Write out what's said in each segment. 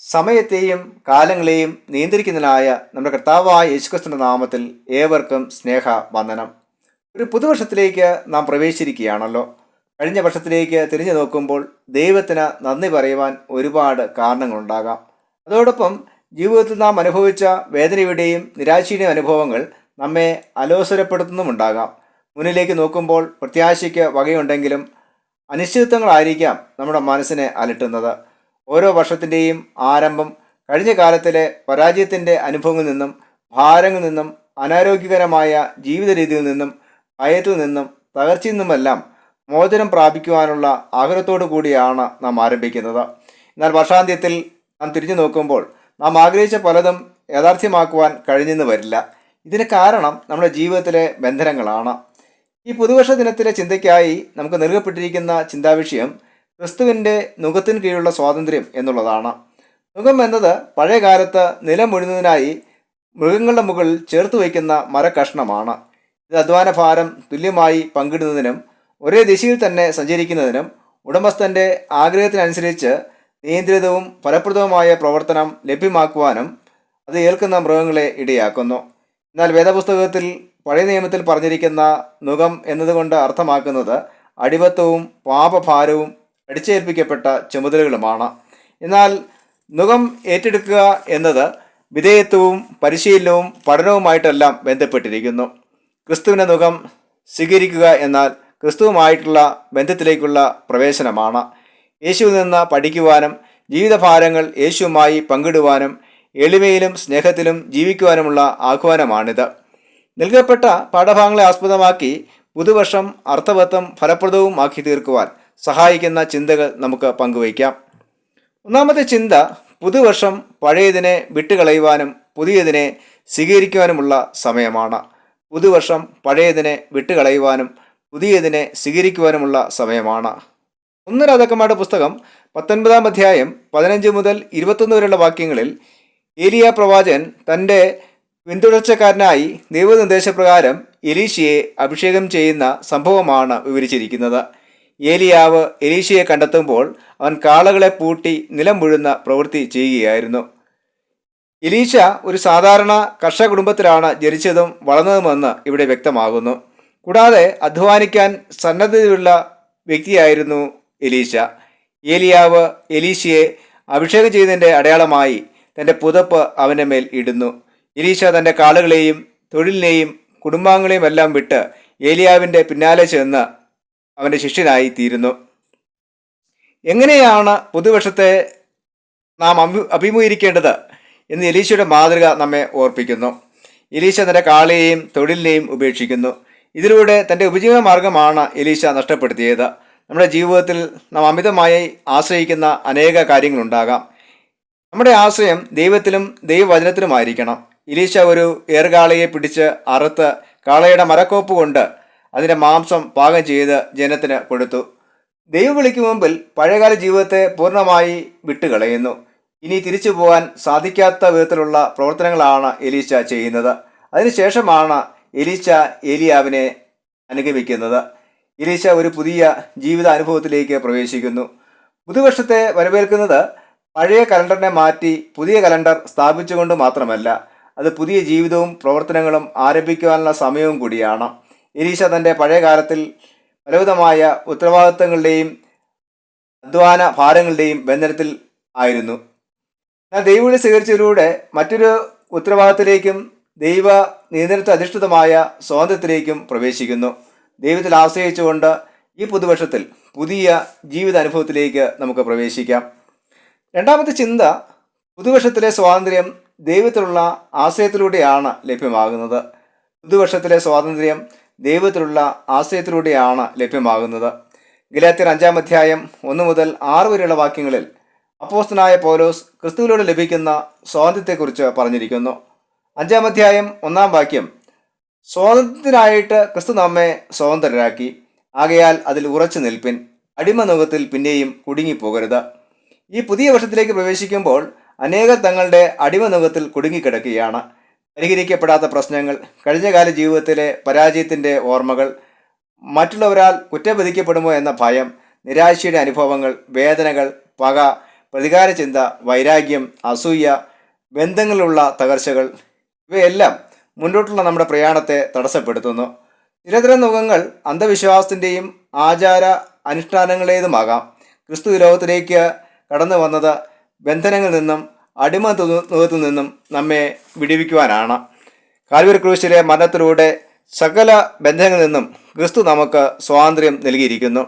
സമയത്തെയും കാലങ്ങളെയും നിയന്ത്രിക്കുന്നതിനായ നമ്മുടെ കർത്താവായ യേശുക്രിസ്തുവിന്റെ നാമത്തിൽ ഏവർക്കും സ്നേഹ വന്ദനം ഒരു പുതുവർഷത്തിലേക്ക് നാം പ്രവേശിച്ചിരിക്കുകയാണല്ലോ. കഴിഞ്ഞ വർഷത്തിലേക്ക് തിരിഞ്ഞു നോക്കുമ്പോൾ ദൈവത്തിന് നന്ദി പറയുവാൻ ഒരുപാട് കാരണങ്ങളുണ്ടാകാം. അതോടൊപ്പം ജീവിതത്തിൽ നാം അനുഭവിച്ച വേദനയുടെയും നിരാശയുടെയും അനുഭവങ്ങൾ നമ്മെ അലോസരപ്പെടുത്തുന്നുമുണ്ടാകാം. മുന്നിലേക്ക് നോക്കുമ്പോൾ പ്രത്യാശയ്ക്ക് വകയുണ്ടെങ്കിലും അനിശ്ചിതത്വങ്ങളായിരിക്കാം നമ്മുടെ മനസ്സിനെ അലട്ടുന്നത്. ഓരോ വർഷത്തിന്റെയും ആരംഭം കഴിഞ്ഞ കാലത്തിലെ പരാജയത്തിന്റെ അനുഭവങ്ങളിൽ നിന്നും ഭാരങ്ങളിൽ നിന്നും അനാരോഗ്യകരമായ ജീവിത രീതിയിൽ നിന്നും ഭയത്തിൽ നിന്നും തകർച്ചയിൽ നിന്നുമെല്ലാം മോചനം പ്രാപിക്കുവാനുള്ള ആഗ്രഹത്തോടു കൂടിയാണ് നാം ആരംഭിക്കുന്നത്. എന്നാൽ വർഷാന്ത്യത്തിൽ നാം തിരിഞ്ഞു നോക്കുമ്പോൾ നാം ആഗ്രഹിച്ച പലതും യാഥാർത്ഥ്യമാക്കുവാൻ കഴിഞ്ഞെന്ന് വരില്ല. ഇതിന് കാരണം നമ്മുടെ ജീവിതത്തിലെ ബന്ധനങ്ങളാണ്. ഈ പുതുവർഷ ദിനത്തിലെ ചിന്തയ്ക്കായി നമുക്ക് നൽകപ്പെട്ടിരിക്കുന്ന ചിന്താവിഷയം ക്രിസ്തുവിന്റെ നുഖത്തിന് കീഴിലുള്ള സ്വാതന്ത്ര്യം എന്നുള്ളതാണ്. നുഖം എന്നത് പഴയ കാലത്ത് നിലമൊഴുന്നതിനായി മൃഗങ്ങളുടെ മുകളിൽ ചേർത്ത് വയ്ക്കുന്ന മരക്കഷ്ണമാണ്. ഇത് അധ്വാന ഭാരം തുല്യമായി പങ്കിടുന്നതിനും ഒരേ ദിശയിൽ തന്നെ സഞ്ചരിക്കുന്നതിനും ഉടമസ്ഥന്റെ ആഗ്രഹത്തിനനുസരിച്ച് നിയന്ത്രിതവും ഫലപ്രദവുമായ പ്രവർത്തനം ലഭ്യമാക്കുവാനും അത് ഏൽക്കുന്ന മൃഗങ്ങളെ ഇടയാക്കുന്നു. എന്നാൽ വേദപുസ്തകത്തിൽ പഴയ നിയമത്തിൽ പറഞ്ഞിരിക്കുന്ന നുഖം എന്നതുകൊണ്ട് അർത്ഥമാക്കുന്നത് അടിമത്തവും പാപഭാരവും അടിച്ചേൽപ്പിക്കപ്പെട്ട ചുമതലകളുമാണ്. എന്നാൽ മുഖം ഏറ്റെടുക്കുക എന്നത് വിധേയത്വവും പരിശീലനവും പഠനവുമായിട്ടെല്ലാം ബന്ധപ്പെട്ടിരിക്കുന്നു. ക്രിസ്തുവിന്റെ മുഖം സ്വീകരിക്കുക എന്നാൽ ക്രിസ്തുവുമായിട്ടുള്ള ബന്ധത്തിലേക്കുള്ള പ്രവേശനമാണ്. യേശുവിൽ നിന്ന് പഠിക്കുവാനും ജീവിതഭാരങ്ങൾ യേശുവുമായി പങ്കിടുവാനും എളിമയിലും സ്നേഹത്തിലും ജീവിക്കുവാനുമുള്ള ആഹ്വാനമാണിത്. നൽകപ്പെട്ട പാഠഭാഗങ്ങളെ ആസ്പദമാക്കി പുതുവർഷം അർത്ഥവത്തം ഫലപ്രദവും ആക്കി തീർക്കുവാൻ സഹായിക്കുന്ന ചിന്തകൾ നമുക്ക് പങ്കുവയ്ക്കാം. ഒന്നാമത്തെ ചിന്ത പുതുവർഷം പഴയതിനെ വിട്ടുകളയുവാനും പുതിയതിനെ സ്വീകരിക്കുവാനുമുള്ള സമയമാണ്. പുതുവർഷം പഴയതിനെ വിട്ടുകളയുവാനും പുതിയതിനെ സ്വീകരിക്കുവാനുമുള്ള സമയമാണ്. ഒന്ന് രാജാക്കന്മാരുടെ പുസ്തകം പത്തൊൻപതാം അധ്യായം പതിനഞ്ച് മുതൽ ഇരുപത്തൊന്ന് വരെയുള്ള വാക്യങ്ങളിൽ ഏലിയ പ്രവാചകൻ തന്റെ പിന്തുടർച്ചക്കാരനായി ദൈവനിർദ്ദേശപ്രകാരം എലീശയെ അഭിഷേകം ചെയ്യുന്ന സംഭവമാണ് വിവരിച്ചിരിക്കുന്നത്. ഏലിയാവ് എലീശയെ കണ്ടെത്തുമ്പോൾ അവൻ കാളകളെ പൂട്ടി നിലം മുഴുന്ന പ്രവൃത്തി ചെയ്യുകയായിരുന്നു. എലീശ ഒരു സാധാരണ കർഷക കുടുംബത്തിലാണ് ജനിച്ചതും വളർന്നതുമെന്ന് ഇവിടെ വ്യക്തമാകുന്നു. കൂടാതെ അധ്വാനിക്കാൻ സന്നദ്ധതയുള്ള വ്യക്തിയായിരുന്നു എലീശ. ഏലിയാവ് എലീശയെ അഭിഷേകം ചെയ്തതിന്റെ അടയാളമായി തന്റെ പുതപ്പ് അവന്റെ മേൽ ഇടുന്നു. എലീശ തന്റെ കാളുകളെയും തൊഴിലിനെയും കുടുംബാംഗങ്ങളെയും എല്ലാം വിട്ട് ഏലിയാവിന്റെ പിന്നാലെ ചെന്ന് അവന്റെ ശിഷ്യനായി തീരുന്നു എങ്ങനെയാണ് പുതുവർഷത്തെ നാം അഭി അഭിമുഖീകരിക്കേണ്ടത് എന്ന് എലീശയുടെ മാതൃക നമ്മെ ഓർപ്പിക്കുന്നു. എലീശ തന്റെ കാളയെയും തൊഴിലിനെയും ഉപേക്ഷിക്കുന്നു. ഇതിലൂടെ തന്റെ ഉപജീവന മാർഗമാണ് എലീശ നഷ്ടപ്പെടുത്തിയത്. നമ്മുടെ ജീവിതത്തിൽ നാം അമിതമായി ആശ്രയിക്കുന്ന അനേക കാര്യങ്ങളുണ്ടാകാം. നമ്മുടെ ആശ്രയം ദൈവത്തിലും ദൈവവചനത്തിലുമായിരിക്കണം. ഇലീശ ഒരു ഏറുകാളയെ പിടിച്ച് അറുത്ത് കാളയുടെ മരക്കോപ്പ് കൊണ്ട് അതിന്റെ മാംസം പാകം ചെയ്ത് ജനത്തിന് കൊടുത്തു. ദൈവവിളിക്ക് മുമ്പിൽ പഴയകാല ജീവിതത്തെ പൂർണമായി വിട്ടുകളയുന്നു. ഇനി തിരിച്ചു പോകാൻ സാധിക്കാത്ത വിധത്തിലുള്ള പ്രവർത്തനങ്ങളാണ് എലീശ ചെയ്യുന്നത്. അതിനുശേഷമാണ് എലീശ എലിയാവിനെ അനുഗമിക്കുന്നത്. എലീശ ഒരു പുതിയ ജീവിത അനുഭവത്തിലേക്ക് പ്രവേശിക്കുന്നു. പുതുവർഷത്തെ വരവേൽക്കുന്നത് പഴയ കലണ്ടറിനെ മാറ്റി പുതിയ കലണ്ടർ സ്ഥാപിച്ചുകൊണ്ട് മാത്രമല്ല അത് പുതിയ ജീവിതവും പ്രവർത്തനങ്ങളും ആരംഭിക്കുവാനുള്ള സമയവും കൂടിയാണ്. എലീശ തന്റെ പഴയകാലത്തിൽ ഫലവിധമായ ഉത്തരവാദിത്തങ്ങളുടെയും അധ്വാന ഭാരങ്ങളുടെയും ബന്ധനത്തിൽ ആയിരുന്നു. എന്നാൽ ദൈവവിളി സ്വീകരിച്ചതിലൂടെ മറ്റൊരു ഉത്തരവാദിത്തത്തിലേക്കും ദൈവ നിയന്ത്രണത്തിൽ അധിഷ്ഠിതമായ സ്വാതന്ത്ര്യത്തിലേക്കും പ്രവേശിക്കുന്നു. ദൈവത്തിൽ ആശ്രയിച്ചുകൊണ്ട് ഈ പുതുവർഷത്തിൽ പുതിയ ജീവിത അനുഭവത്തിലേക്ക് നമുക്ക് പ്രവേശിക്കാം. രണ്ടാമത്തെ ചിന്ത പുതുവർഷത്തിലെ സ്വാതന്ത്ര്യം ദൈവത്തിലുള്ള ആശ്രയത്തിലൂടെയാണ് ലഭ്യമാകുന്നത്. പുതുവർഷത്തിലെ സ്വാതന്ത്ര്യം ദൈവത്തിലുള്ള ആശ്രയത്തിലൂടെയാണ് ലഭ്യമാകുന്നത്. ഗലാത്യർ അഞ്ചാം അധ്യായം ഒന്ന് മുതൽ ആറ് വരെയുള്ള വാക്യങ്ങളിൽ അപ്പോസ്തനായ പൗലോസ് ക്രിസ്തുവിലൂടെ ലഭിക്കുന്ന സ്വാതന്ത്ര്യത്തെക്കുറിച്ച് പറഞ്ഞിരിക്കുന്നു. അഞ്ചാം അധ്യായം ഒന്നാം വാക്യം സ്വാതന്ത്ര്യത്തിനായിട്ട് ക്രിസ്തു നമ്മെ സ്വതന്ത്രരാക്കി ആകയാൽ അതിൽ ഉറച്ചു നിൽപ്പിൻ അടിമനുഖത്തിൽ പിന്നെയും കുടുങ്ങിപ്പോകരുത്. ഈ പുതിയ വർഷത്തിലേക്ക് പ്രവേശിക്കുമ്പോൾ അനേകർ തങ്ങളുടെ അടിമനുഖത്തിൽ കുടുങ്ങിക്കിടക്കുകയാണ്. പരിഹരിക്കപ്പെടാത്ത പ്രശ്നങ്ങൾ കഴിഞ്ഞകാല ജീവിതത്തിലെ പരാജയത്തിന്റെ ഓർമ്മകൾ മറ്റുള്ളവരാൽ കുറ്റബധിക്കപ്പെടുമോ എന്ന ഭയം നിരാശയുടെ അനുഭവങ്ങൾ വേദനകൾ പക പ്രതികാര ചിന്ത വൈരാഗ്യം അസൂയ ബന്ധങ്ങളിലുള്ള തകർച്ചകൾ ഇവയെല്ലാം മുന്നോട്ടുള്ള നമ്മുടെ പ്രയാണത്തെ തടസ്സപ്പെടുത്തുന്നു. ചിലതരം മുഖങ്ങൾ അന്ധവിശ്വാസത്തിന്റെയും ആചാര അനുഷ്ഠാനങ്ങളേതുമാകാം ക്രിസ്തു ലോകത്തിലേക്ക് കടന്നു വന്നത് ബന്ധനങ്ങളിൽ നിന്നും അടിമ നുഖത്തു നിന്നും നമ്മെ വിടിവിക്കുവാനാണ്. കാൽവരി ക്രൂശിലെ മരണത്തിലൂടെ സകല ബന്ധങ്ങളിൽ നിന്നും ക്രിസ്തു നമുക്ക് സ്വാതന്ത്ര്യം നൽകിയിരിക്കുന്നു.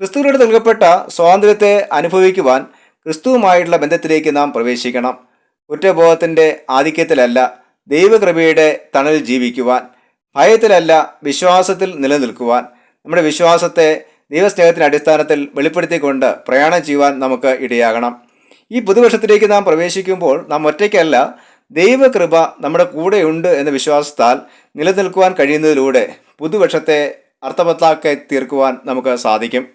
ക്രിസ്തുവിലൂടെ നൽകപ്പെട്ട സ്വാതന്ത്ര്യത്തെ അനുഭവിക്കുവാൻ ക്രിസ്തുവുമായിട്ടുള്ള ബന്ധത്തിലേക്ക് നാം പ്രവേശിക്കണം. കുറ്റബോധത്തിന്റെ ആധിക്യത്തിലല്ല ദൈവകൃപയുടെ തണലിൽ ജീവിക്കുവാൻ ഭയത്തിലല്ല വിശ്വാസത്തിൽ നിലനിൽക്കുവാൻ നമ്മുടെ വിശ്വാസത്തെ ദൈവസ്നേഹത്തിന്റെ അടിസ്ഥാനത്തിൽ വെളിപ്പെടുത്തിക്കൊണ്ട് പ്രയാണം ചെയ്യുവാൻ നമുക്ക് ഇടയാകണം. ഈ പുതുവർഷത്തിലേക്ക് നാം പ്രവേശിക്കുമ്പോൾ നാം ഒറ്റയ്ക്കല്ല ദൈവകൃപ നമ്മുടെ കൂടെയുണ്ട് എന്ന വിശ്വാസത്താൽ നിലനിൽക്കുവാൻ കഴിയുന്നതിലൂടെ പുതുവർഷത്തെ അർത്ഥവത്താക്കി തീർക്കുവാൻ നമുക്ക് സാധിക്കും.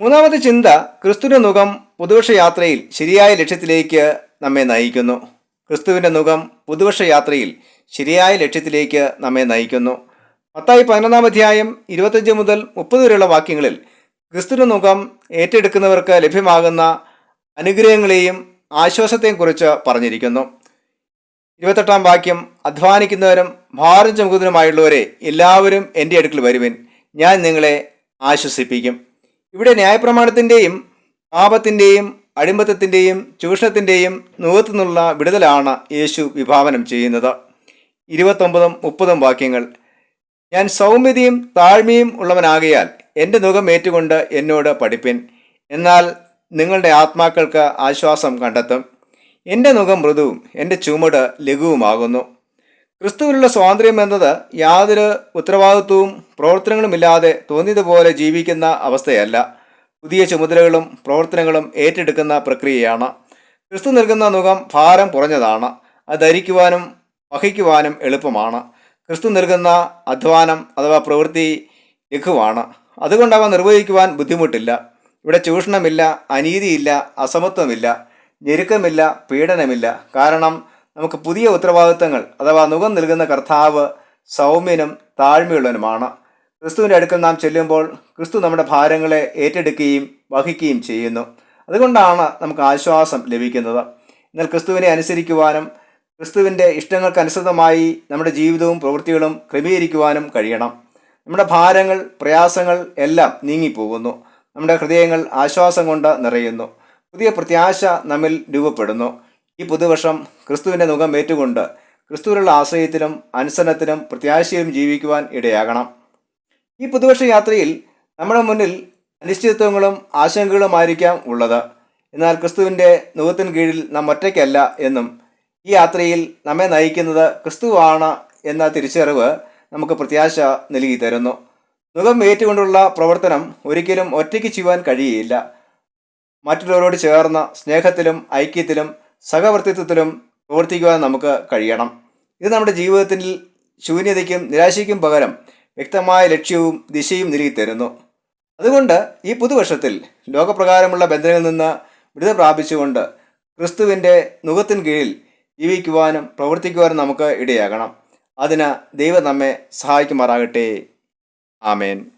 മൂന്നാമത്തെ ചിന്ത ക്രിസ്തുവിന്റെ മുഖം പുതുവർഷ യാത്രയിൽ ശരിയായ ലക്ഷ്യത്തിലേക്ക് നമ്മെ നയിക്കുന്നു. ക്രിസ്തുവിന്റെ മുഖം പുതുവർഷ യാത്രയിൽ ശരിയായ ലക്ഷ്യത്തിലേക്ക് നമ്മെ നയിക്കുന്നു. പത്തായി പതിനൊന്നാം അധ്യായം ഇരുപത്തഞ്ച് മുതൽ മുപ്പത് വരെയുള്ള വാക്യങ്ങളിൽ ക്രിസ്തുവിന്റെ മുഖം ഏറ്റെടുക്കുന്നവർക്ക് ലഭ്യമാകുന്ന അനുഗ്രഹങ്ങളെയും ആശ്വാസത്തെയും കുറിച്ച് പറഞ്ഞിരിക്കുന്നു. ഇരുപത്തെട്ടാം വാക്യം അധ്വാനിക്കുന്നവരും ഭാരം ചുമക്കുന്നതിനുമായുള്ളവരെ എല്ലാവരും എന്റെ അടുക്കൽ വരുവിൻ. ഞാൻ നിങ്ങളെ ആശ്വസിപ്പിക്കും. ഇവിടെ ന്യായപ്രമാണത്തിന്റെയും പാപത്തിന്റെയും അടിമത്തത്തിന്റെയും ചൂഷണത്തിന്റെയും നുഖത്തു നിന്നുള്ള വിടുതലാണ് യേശു വിഭാവനം ചെയ്യുന്നത്. ഇരുപത്തൊമ്പതും മുപ്പതും വാക്യങ്ങൾ. ഞാൻ സൗമ്യതയും താഴ്മയും ഉള്ളവനാകയാൽ എന്റെ നുഖം ഏറ്റുകൊണ്ട് എന്നോട് പഠിപ്പിൻ. എന്നാൽ നിങ്ങളുടെ ആത്മാക്കൾക്ക് ആശ്വാസം കണ്ടെത്തും. എന്റെ മുഖം മൃദുവും എന്റെ ചുമട് ലഘുവുമാകുന്നു. ക്രിസ്തുവിലുള്ള സ്വാതന്ത്ര്യം എന്നത് യാതൊരു ഉത്തരവാദിത്വവും പ്രവർത്തനങ്ങളുമില്ലാതെ തോന്നിയതുപോലെ ജീവിക്കുന്ന അവസ്ഥയല്ല. പുതിയ ചുമതലകളും പ്രവർത്തനങ്ങളും ഏറ്റെടുക്കുന്ന പ്രക്രിയയാണ്. ക്രിസ്തു നൽകുന്ന മുഖം ഭാരം കുറഞ്ഞതാണ്. അത് ധരിക്കുവാനും വഹിക്കുവാനും എളുപ്പമാണ്. ക്രിസ്തു നൽകുന്ന അധ്വാനം അഥവാ പ്രവൃത്തി ലഘുവാണ്. അതുകൊണ്ട് അവ നിർവഹിക്കുവാൻ ബുദ്ധിമുട്ടില്ല. ഇവിടെ ചൂഷണമില്ല അനീതിയില്ല അസമത്വമില്ല ഞെരുക്കമില്ല പീഡനമില്ല. കാരണം നമുക്ക് പുതിയ ഉത്തരവാദിത്തങ്ങൾ അഥവാ മുഖം നൽകുന്ന കർത്താവ് സൗമ്യനും താഴ്മയുള്ളവനുമാണ്. ക്രിസ്തുവിന്റെ അടുക്കൽ നാം ചെല്ലുമ്പോൾ ക്രിസ്തു നമ്മുടെ ഭാരങ്ങളെ ഏറ്റെടുക്കുകയും വഹിക്കുകയും ചെയ്യുന്നു. അതുകൊണ്ടാണ് നമുക്ക് ആശ്വാസം ലഭിക്കുന്നത്. എന്നാൽ ക്രിസ്തുവിനെ അനുസരിക്കുവാനും ക്രിസ്തുവിന്റെ ഇഷ്ടങ്ങൾക്കനുസൃതമായി നമ്മുടെ ജീവിതവും പ്രവൃത്തികളും ക്രമീകരിക്കുവാനും കഴിയണം. നമ്മുടെ ഭാരങ്ങൾ പ്രയാസങ്ങൾ എല്ലാം നീങ്ങിപ്പോകുന്നു. നമ്മുടെ ഹൃദയങ്ങൾ ആശ്വാസം കൊണ്ട് നിറയുന്നു. പുതിയ പ്രത്യാശ നമ്മിൽ രൂപപ്പെടുന്നു. ഈ പുതുവർഷം ക്രിസ്തുവിന്റെ മുഖം ഏറ്റുകൊണ്ട് ക്രിസ്തുവിലുള്ള ആശ്രയത്തിലും അനുസരണത്തിലും പ്രത്യാശയിലും ജീവിക്കുവാൻ ഇടയാകണം. ഈ പുതുവർഷ യാത്രയിൽ നമ്മുടെ മുന്നിൽ അനിശ്ചിതത്വങ്ങളും ആശങ്കകളുമായിരിക്കാം ഉള്ളത്. എന്നാൽ ക്രിസ്തുവിന്റെ മുഖത്തിന് കീഴിൽ നാം ഒറ്റയ്ക്കല്ല എന്നും ഈ യാത്രയിൽ നമ്മെ നയിക്കുന്നത് ക്രിസ്തുവാണ് എന്ന തിരിച്ചറിവ് നമുക്ക് പ്രത്യാശ നൽകി തരുന്നു. മുഖം ഏറ്റുകൊണ്ടുള്ള പ്രവർത്തനം ഒരിക്കലും ഒറ്റയ്ക്ക് ചെയ്യുവാൻ കഴിയില്ല മറ്റുള്ളവരോട് ചേർന്ന സ്നേഹത്തിലും ഐക്യത്തിലും സഹവർത്തിത്വത്തിലും പ്രവർത്തിക്കുവാൻ നമുക്ക് കഴിയണം. ഇത് നമ്മുടെ ജീവിതത്തിൽ ശൂന്യതയ്ക്കും നിരാശയ്ക്കും പകരം വ്യക്തമായ ലക്ഷ്യവും ദിശയും നൽകി തരുന്നു. അതുകൊണ്ട് ഈ പുതുവർഷത്തിൽ ലോകപ്രകാരമുള്ള ബന്ധനങ്ങളിൽ നിന്ന് വിടുത പ്രാപിച്ചുകൊണ്ട് ക്രിസ്തുവിന്റെ മുഖത്തിന് കീഴിൽ ജീവിക്കുവാനും പ്രവർത്തിക്കുവാനും നമുക്ക് ഇടയാകണം. അതിന് ദൈവം നമ്മെ സഹായിക്കുമാറാകട്ടെ. Amén.